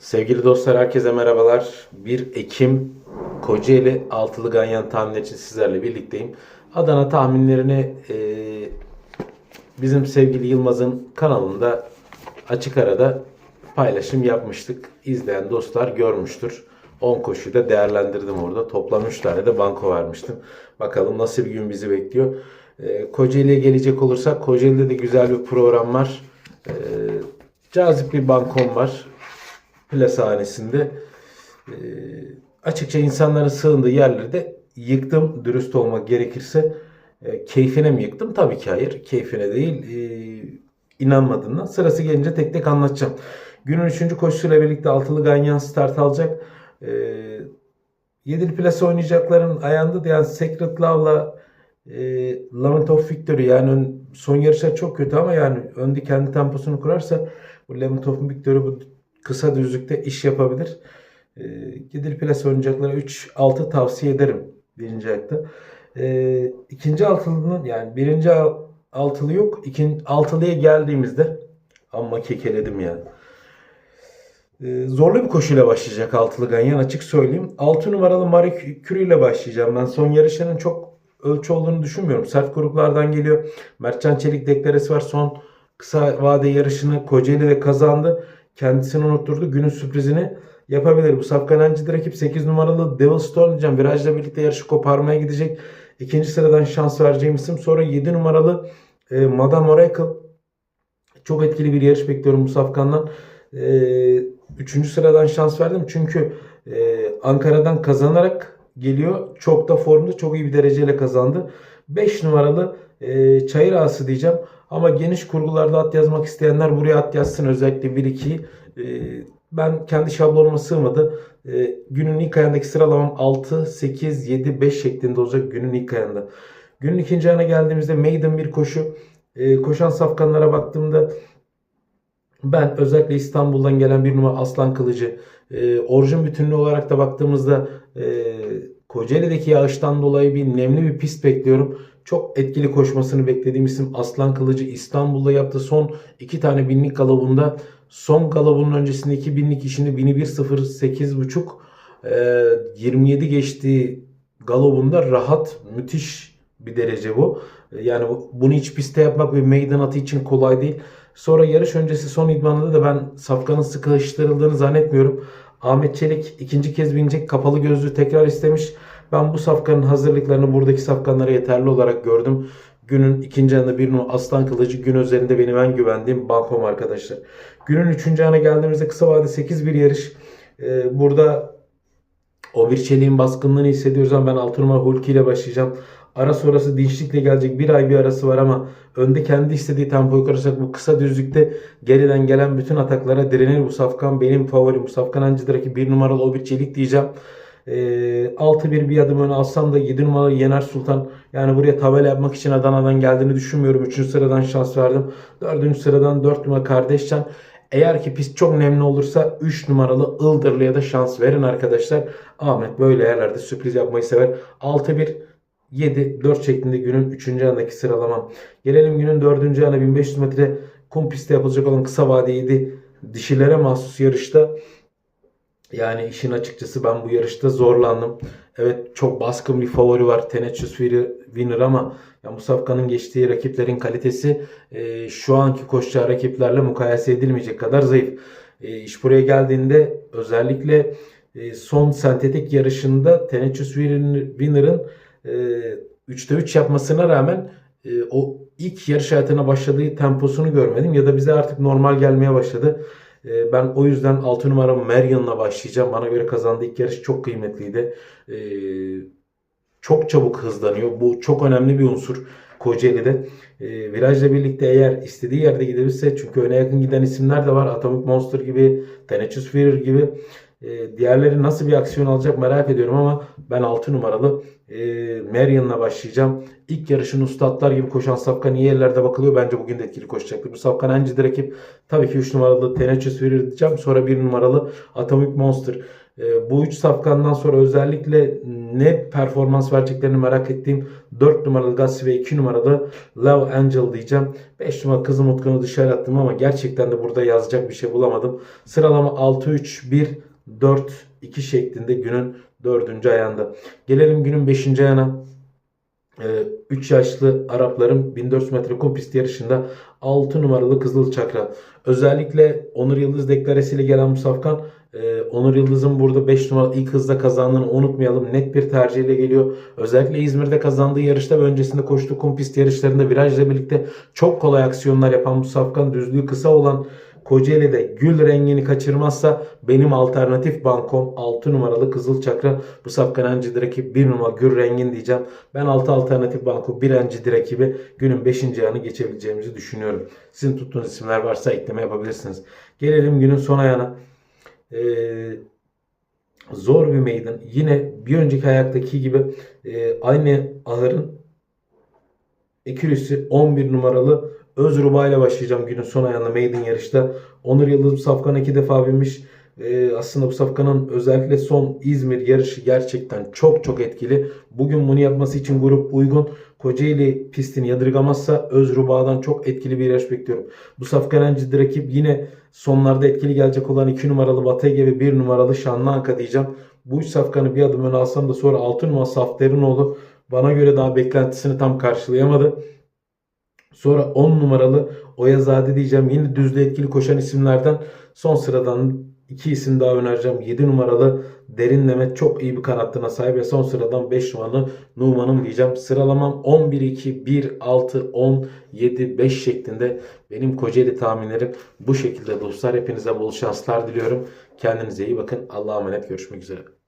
Sevgili dostlar herkese merhabalar. 1 Ekim Kocaeli Altılı Ganyan tahmin için sizlerle birlikteyim. Adana tahminlerini e, bizim sevgili Yılmaz'ın kanalında açık arada paylaşım yapmıştık. İzleyen dostlar görmüştür. 10 koşuyu da değerlendirdim orada. Toplam 3 tane de banko vermiştim. Bakalım nasıl bir gün bizi bekliyor. E, Kocaeli'ye gelecek olursak Kocaeli'de de güzel bir program var. E, cazip bir bankom var plasahanesinde. Ee, açıkça insanların sığındığı yerleri de yıktım. Dürüst olmak gerekirse. E, keyfine mi yıktım? Tabii ki hayır. Keyfine değil. E, inanmadığından. Sırası gelince tek tek anlatacağım. Günün 3. koşusuyla birlikte altılı ganyan start alacak. E, yedili plase oynayacakların ayağında da yani Secret Love'la e, Lament of Victory yani ön- son yarışlar çok kötü ama yani önde kendi temposunu kurarsa bu Lament of Victory bu kısa düzlükte iş yapabilir. E, Gidil Plus oynayacaklara 3-6 tavsiye ederim birinci ayakta. E, ikinci altılının yani birinci al- altılı yok. İkinci, altılıya geldiğimizde amma kekeledim ya. E, zorlu bir koşuyla başlayacak altılı ganyan açık söyleyeyim. 6 numaralı Marie Curie ile başlayacağım. Ben son yarışının çok ölçü olduğunu düşünmüyorum. Sert gruplardan geliyor. Mertcan Çelik deklaresi var. Son kısa vade yarışını Kocaeli'de kazandı. Kendisini unutturdu. Günün sürprizini yapabilir. Bu Safkanenci'de rakip 8 numaralı Devil Storm diyeceğim. Virajla birlikte yarışı koparmaya gidecek. İkinci sıradan şans vereceğim isim. Sonra 7 numaralı e, Madame Oracle. Çok etkili bir yarış bekliyorum bu safkandan. Ee, üçüncü sıradan şans verdim çünkü e, Ankara'dan kazanarak geliyor. Çok da formda çok iyi bir dereceyle kazandı. 5 numaralı e, Çayır Ağası diyeceğim. Ama geniş kurgularda at yazmak isteyenler buraya at yazsın. Özellikle 1-2'yi. E, ben kendi şablonuma sığmadı. E, günün ilk ayağındaki sıralamam 6, 8, 7, 5 şeklinde olacak günün ilk ayağında. Günün ikinci ayağına geldiğimizde maiden bir koşu. E, koşan safkanlara baktığımda ben özellikle İstanbul'dan gelen bir numara Aslan Kılıcı, e, orijin bütünlüğü olarak da baktığımızda e, Kocaeli'deki yağıştan dolayı bir nemli bir pist bekliyorum. Çok etkili koşmasını beklediğim isim Aslan Kılıcı İstanbul'da yaptığı son iki tane binlik galabında son galabının öncesindeki binlik işini 1108.5 e, 27 geçtiği galobunda rahat müthiş bir derece bu. E, Yani bu- bunu hiç pistte yapmak bir meydan atı için kolay değil. Sonra yarış öncesi son idmanında da ben safkanın sıkıştırıldığını zannetmiyorum. Ahmet Çelik ikinci kez binecek kapalı gözlüğü tekrar istemiş. Ben bu safkanın hazırlıklarını buradaki safkanlara yeterli olarak gördüm. Günün ikinci ayında bir numara Aslan Kılıcı gün üzerinde benim en güvendiğim bankom arkadaşlar. Günün üçüncü ayına geldiğimizde kısa vade 8 bir yarış. Ee, burada o bir çeliğin baskınlığını hissediyoruz ama ben 6 numara Hulki ile başlayacağım. Ara sonrası dinçlikle gelecek bir ay bir arası var ama önde kendi istediği tempoyu kuracak bu kısa düzlükte geriden gelen bütün ataklara direnir bu safkan benim favorim. Bu safkan ancıdaki bir numaralı o bir çelik diyeceğim. Ee, 6-1 bir adım öne alsam da 7 numaralı Yener Sultan yani buraya tabela yapmak için Adana'dan geldiğini düşünmüyorum. 3. sıradan şans verdim. 4. sıradan 4 numara Kardeşcan. Eğer ki pist çok nemli olursa 3 numaralı Ildırlı'ya da şans verin arkadaşlar. Ahmet böyle yerlerde sürpriz yapmayı sever. 6-1 7 4 şeklinde günün 3. andaki sıralamam. Gelelim günün 4. ana 1500 metre kum pistte yapılacak olan kısa vade 7 dişilere mahsus yarışta yani işin açıkçası ben bu yarışta zorlandım. Evet çok baskın bir favori var. Tenacious Winner ama ya bu safkanın geçtiği rakiplerin kalitesi e, şu anki koşacağı rakiplerle mukayese edilmeyecek kadar zayıf. E, iş buraya geldiğinde özellikle e, son sentetik yarışında Tenacious Winner'ın e, 3'te 3 yapmasına rağmen e, o ilk yarış hayatına başladığı temposunu görmedim ya da bize artık normal gelmeye başladı. E, ben o yüzden 6 numara Marion'la başlayacağım. Bana göre kazandığı ilk yarış çok kıymetliydi. E, çok çabuk hızlanıyor. Bu çok önemli bir unsur Kocaeli'de. E, virajla birlikte eğer istediği yerde gidebilirse çünkü öne yakın giden isimler de var. Atomic Monster gibi, Tenacious Fear gibi. E, diğerleri nasıl bir aksiyon alacak merak ediyorum ama ben 6 numaralı e, Marion'la başlayacağım. İlk yarışın ustadlar gibi koşan Safkan iyi yerlerde bakılıyor. Bence bugün de etkili koşacaktır. Bu Safkan Enci'de rakip tabii ki 3 numaralı Tenacious Fear diyeceğim. Sonra 1 numaralı Atomic Monster. E, bu 3 safkandan sonra özellikle ne performans vereceklerini merak ettiğim 4 numaralı Gassi ve 2 numaralı Love Angel diyeceğim. 5 numaralı Kızım Utkan'ı dışarı attım ama gerçekten de burada yazacak bir şey bulamadım. Sıralama 6-3-1 4-2 şeklinde günün 4. ayağında. Gelelim günün 5. ayağına. 3 yaşlı Arapların 1400 metre kum pist yarışında 6 numaralı Kızıl Çakra. Özellikle Onur Yıldız deklaresiyle gelen bu safkan e, Onur Yıldız'ın burada 5 numaralı ilk hızda kazandığını unutmayalım. Net bir tercihle geliyor. Özellikle İzmir'de kazandığı yarışta ve öncesinde koştuğu kum pist yarışlarında virajla birlikte çok kolay aksiyonlar yapan bu safkan düzlüğü kısa olan Kocaeli'de gül rengini kaçırmazsa benim alternatif bankom 6 numaralı Kızıl Çakra. Bu safkan encidi rakip 1 numara gül rengin diyeceğim. Ben 6 alternatif banko 1 encidi rakibi günün 5. ayağını geçebileceğimizi düşünüyorum. Sizin tuttuğunuz isimler varsa ekleme yapabilirsiniz. Gelelim günün son ayağına. Ee, zor bir meydan. Yine bir önceki ayaktaki gibi e, aynı ahırın ikilisi 11 numaralı Özruba ile başlayacağım günün son ayağında maiden yarışta. Onur Yıldız bu safkana iki defa binmiş. Ee, aslında bu safkanın özellikle son İzmir yarışı gerçekten çok çok etkili. Bugün bunu yapması için grup uygun. Kocaeli pistini yadırgamazsa Özruba'dan çok etkili bir yarış bekliyorum. Bu safkanın ciddi rakip yine sonlarda etkili gelecek olan 2 numaralı Batege ve 1 numaralı Şanlı Anka diyeceğim. Bu üç safkanı bir adım öne alsam da sonra 6 numaralı Safterinoğlu bana göre daha beklentisini tam karşılayamadı. Sonra 10 numaralı Oyazade diyeceğim. Yine düzlü etkili koşan isimlerden son sıradan iki isim daha önereceğim. 7 numaralı Derinleme çok iyi bir kanattına sahip ve son sıradan 5 numaralı Numan'ım diyeceğim. Sıralamam 11 2 1 6 10 7 5 şeklinde benim Kocaeli tahminlerim bu şekilde dostlar. Hepinize bol şanslar diliyorum. Kendinize iyi bakın. Allah'a emanet görüşmek üzere.